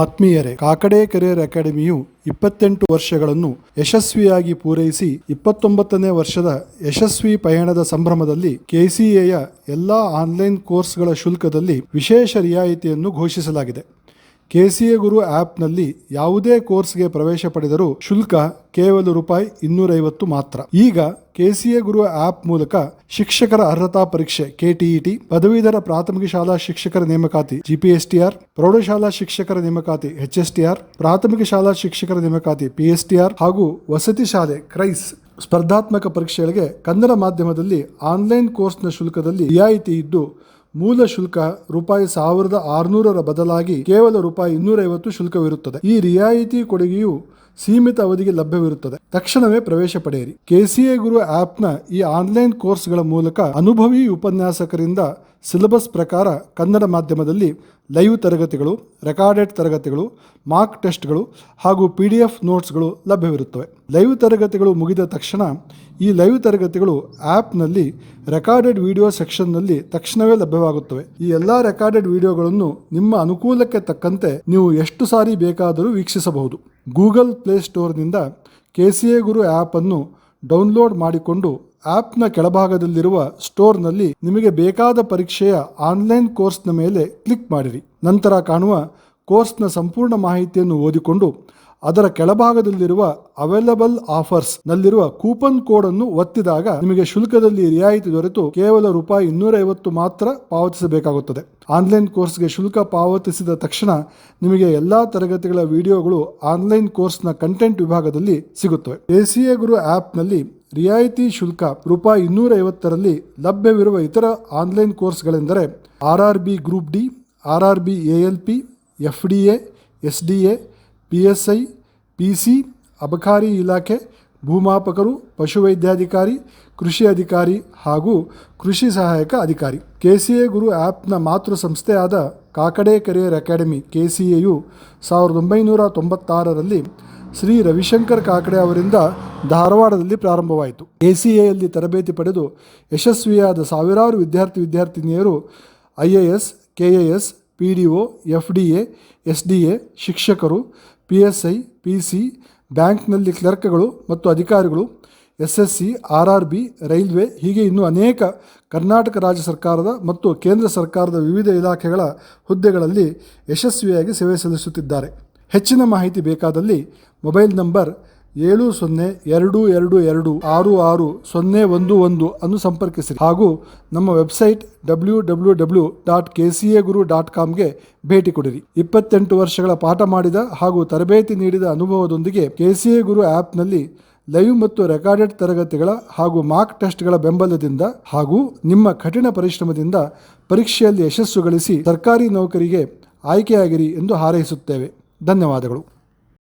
ಆತ್ಮೀಯರೇ ಕಾಕಡೆ ಕೆರಿಯರ್ ಅಕಾಡೆಮಿಯು ಇಪ್ಪತ್ತೆಂಟು ವರ್ಷಗಳನ್ನು ಯಶಸ್ವಿಯಾಗಿ ಪೂರೈಸಿ ಇಪ್ಪತ್ತೊಂಬತ್ತನೇ ವರ್ಷದ ಯಶಸ್ವಿ ಪಯಣದ ಸಂಭ್ರಮದಲ್ಲಿ ಕೆಸಿಎಯ ಎಲ್ಲಾ ಆನ್ಲೈನ್ ಕೋರ್ಸ್ಗಳ ಶುಲ್ಕದಲ್ಲಿ ವಿಶೇಷ ರಿಯಾಯಿತಿಯನ್ನು ಘೋಷಿಸಲಾಗಿದೆ. ಕೆಸಿಎ ಗುರು ಆ್ಯಪ್ನಲ್ಲಿ ಯಾವುದೇ ಕೋರ್ಸ್ಗೆ ಪ್ರವೇಶ ಪಡೆದರೂ ಶುಲ್ಕ ಕೇವಲ ರೂಪಾಯಿ ಇನ್ನೂರೈವತ್ತು ಮಾತ್ರ. ಈಗ ಕೆಸಿಎ ಗುರು ಆ್ಯಪ್ ಮೂಲಕ ಶಿಕ್ಷಕರ ಅರ್ಹತಾ ಪರೀಕ್ಷೆ, ಕೆಟಿಇಟಿ, ಪದವೀಧರ ಪ್ರಾಥಮಿಕ ಶಾಲಾ ಶಿಕ್ಷಕರ ನೇಮಕಾತಿ, ಜಿಪಿಎಸ್ಟಿಆರ್, ಪ್ರೌಢಶಾಲಾ ಶಿಕ್ಷಕರ ನೇಮಕಾತಿ, ಎಚ್ಎಸ್ಟಿಆರ್, ಪ್ರಾಥಮಿಕ ಶಾಲಾ ಶಿಕ್ಷಕರ ನೇಮಕಾತಿ, ಪಿಎಸ್ಟಿಆರ್ ಹಾಗೂ ವಸತಿ ಶಾಲೆ ಕ್ರೈಸ್ ಸ್ಪರ್ಧಾತ್ಮಕ ಪರೀಕ್ಷೆಗಳಿಗೆ ಕನ್ನಡ ಮಾಧ್ಯಮದಲ್ಲಿ ಆನ್ಲೈನ್ ಕೋರ್ಸ್ನ ಶುಲ್ಕದಲ್ಲಿ ರಿಯಾಯಿತಿ ಇದ್ದು ಮೂಲ ಶುಲ್ಕ ರೂಪಾಯಿ ಸಾವಿರದ ಆರುನೂರರ ಬದಲಾಗಿ ಕೇವಲ ರೂಪಾಯಿ ಇನ್ನೂರೈವತ್ತು ಶುಲ್ಕವಿರುತ್ತದೆ. ಈ ರಿಯಾಯಿತಿ ಕೊಡುಗೆಯು ಸೀಮಿತ ಅವಧಿಗೆ ಲಭ್ಯವಿರುತ್ತದೆ. ತಕ್ಷಣವೇ ಪ್ರವೇಶ ಪಡೆಯಿರಿ. ಕೆಸಿಎ ಗುರು ಆಪ್ನ ಈ ಆನ್ಲೈನ್ ಕೋರ್ಸ್ಗಳ ಮೂಲಕ ಅನುಭವಿ ಉಪನ್ಯಾಸಕರಿಂದ ಸಿಲೆಬಸ್ ಪ್ರಕಾರ ಕನ್ನಡ ಮಾಧ್ಯಮದಲ್ಲಿ ಲೈವ್ ತರಗತಿಗಳು, ರೆಕಾರ್ಡೆಡ್ ತರಗತಿಗಳು ಮಾರ್ಕ್ ಟೆಸ್ಟ್ಗಳು ಹಾಗೂ ಪಿ ಡಿ ಎಫ್ ನೋಟ್ಸ್ಗಳು ಲಭ್ಯವಿರುತ್ತವೆ. ಲೈವ್ ತರಗತಿಗಳು ಮುಗಿದ ತಕ್ಷಣ ಈ ಲೈವ್ ತರಗತಿಗಳು ಆ್ಯಪ್ನಲ್ಲಿ ರೆಕಾರ್ಡೆಡ್ ವಿಡಿಯೋ ಸೆಕ್ಷನ್ನಲ್ಲಿ ತಕ್ಷಣವೇ ಲಭ್ಯವಾಗುತ್ತವೆ. ಈ ಎಲ್ಲ ರೆಕಾರ್ಡೆಡ್ ವಿಡಿಯೋಗಳನ್ನು ನಿಮ್ಮ ಅನುಕೂಲಕ್ಕೆ ತಕ್ಕಂತೆ ನೀವು ಎಷ್ಟು ಸಾರಿ ಬೇಕಾದರೂ ವೀಕ್ಷಿಸಬಹುದು. ಗೂಗಲ್ ಪ್ಲೇಸ್ಟೋರ್ನಿಂದ ಕೆ ಸಿ ಎ ಗುರು ಆ್ಯಪನ್ನು ಡೌನ್ಲೋಡ್ ಮಾಡಿಕೊಂಡು ಆ್ಯಪ್ನ ಕೆಳಭಾಗದಲ್ಲಿರುವ ಸ್ಟೋರ್ನಲ್ಲಿ ನಿಮಗೆ ಬೇಕಾದ ಪರೀಕ್ಷೆಯ ಆನ್ಲೈನ್ ಕೋರ್ಸ್ನ ಮೇಲೆ ಕ್ಲಿಕ್ ಮಾಡಿರಿ. ನಂತರ ಕಾಣುವ ಕೋರ್ಸ್ನ ಸಂಪೂರ್ಣ ಮಾಹಿತಿಯನ್ನು ಓದಿಕೊಂಡು ಅದರ ಕೆಳಭಾಗದಲ್ಲಿರುವ ಅವೈಲಬಲ್ ಆಫರ್ಸ್ ನಲ್ಲಿರುವ ಕೂಪನ್ ಕೋಡ್ ಅನ್ನು ಒತ್ತಿದಾಗ ನಿಮಗೆ ಶುಲ್ಕದಲ್ಲಿ ರಿಯಾಯಿತಿ ದೊರೆತು ಕೇವಲ ರೂಪಾಯಿ ಇನ್ನೂರ ಐವತ್ತು ಮಾತ್ರ ಪಾವತಿಸಬೇಕಾಗುತ್ತದೆ. ಆನ್ಲೈನ್ ಕೋರ್ಸ್ಗೆ ಶುಲ್ಕ ಪಾವತಿಸಿದ ತಕ್ಷಣ ನಿಮಗೆ ಎಲ್ಲಾ ತರಗತಿಗಳ ವಿಡಿಯೋಗಳು ಆನ್ಲೈನ್ ಕೋರ್ಸ್ನ ಕಂಟೆಂಟ್ ವಿಭಾಗದಲ್ಲಿ ಸಿಗುತ್ತವೆ. ಎಸಿಎ ಗುರು ಆ್ಯಪ್ನಲ್ಲಿ ರಿಯಾಯಿತಿ ಶುಲ್ಕ ರೂಪಾಯಿ ಇನ್ನೂರ ಐವತ್ತರಲ್ಲಿ ಲಭ್ಯವಿರುವ ಇತರ online ಕೋರ್ಸ್ಗಳೆಂದರೆ R R B group D R R B A L P F D A S D A P S I P C ಅಬಕಾರಿ ಇಲಾಖೆ, ಭೂಮಾಪಕರು, ಪಶುವೈದ್ಯಾಧಿಕಾರಿ, ಕೃಷಿ ಅಧಿಕಾರಿ ಹಾಗೂ ಕೃಷಿ ಸಹಾಯಕ ಅಧಿಕಾರಿ. ಕೆ ಸಿ ಎ ಗುರು ಆ್ಯಪ್ನ ಮಾತೃ ಸಂಸ್ಥೆಯಾದ Kakade career academy K C AU ಸಾವಿರದ ಒಂಬೈನೂರ ತೊಂಬತ್ತಾರರಲ್ಲಿ ಶ್ರೀ ರವಿಶಂಕರ್ ಕಾಕಡೆ ಅವರಿಂದ ಧಾರವಾಡದಲ್ಲಿ ಪ್ರಾರಂಭವಾಯಿತು. ಕೆ ಸಿ ಎಯಲ್ಲಿ ತರಬೇತಿ ಪಡೆದು ಯಶಸ್ವಿಯಾದ ಸಾವಿರಾರು ವಿದ್ಯಾರ್ಥಿ ವಿದ್ಯಾರ್ಥಿನಿಯರು I A S, K A S, P D O, F D A, S D A, ಶಿಕ್ಷಕರು P S I P C ಬ್ಯಾಂಕ್ನಲ್ಲಿ ಕ್ಲರ್ಕ್ಗಳು ಮತ್ತು ಅಧಿಕಾರಿಗಳು S S C R R B railway ಹೀಗೆ ಇನ್ನೂ ಅನೇಕ ಕರ್ನಾಟಕ ರಾಜ್ಯ ಸರ್ಕಾರದ ಮತ್ತು ಕೇಂದ್ರ ಸರ್ಕಾರದ ವಿವಿಧ ಇಲಾಖೆಗಳ ಹುದ್ದೆಗಳಲ್ಲಿ ಯಶಸ್ವಿಯಾಗಿ ಸೇವೆ ಸಲ್ಲಿಸುತ್ತಿದ್ದಾರೆ. ಹೆಚ್ಚಿನ ಮಾಹಿತಿ ಬೇಕಾದಲ್ಲಿ ಮೊಬೈಲ್ ನಂಬರ್ ಏಳು ಸೊನ್ನೆ ಎರಡು ಎರಡು ಎರಡು ಆರು ಆರು ಸೊನ್ನೆ ಒಂದು ಒಂದು ಅನ್ನು ಸಂಪರ್ಕಿಸಿರಿ. ಹಾಗೂ ನಮ್ಮ website W W W dot K C A Guru dot ಕಾಮ್ಗೆ ಭೇಟಿ ಕೊಡಿರಿ. ಇಪ್ಪತ್ತೆಂಟು ವರ್ಷಗಳ ಪಾಠ ಮಾಡಿದ ಹಾಗೂ ತರಬೇತಿ ನೀಡಿದ ಅನುಭವದೊಂದಿಗೆ ಕೆ ಸಿ ಎ ಗುರು ಆ್ಯಪ್ನಲ್ಲಿ ಲೈವ್ ಮತ್ತು ರೆಕಾರ್ಡೆಡ್ ತರಗತಿಗಳ ಹಾಗೂ ಮಾರ್ಕ್ ಟೆಸ್ಟ್ಗಳ ಬೆಂಬಲದಿಂದ ಹಾಗೂ ನಿಮ್ಮ ಕಠಿಣ ಪರಿಶ್ರಮದಿಂದ ಪರೀಕ್ಷೆಯಲ್ಲಿ ಯಶಸ್ಸು ಗಳಿಸಿ ಸರ್ಕಾರಿ ನೌಕರಿಗೆ ಆಯ್ಕೆಯಾಗಿರಿ ಎಂದು ಹಾರೈಸುತ್ತೇವೆ. ಧನ್ಯವಾದಗಳು.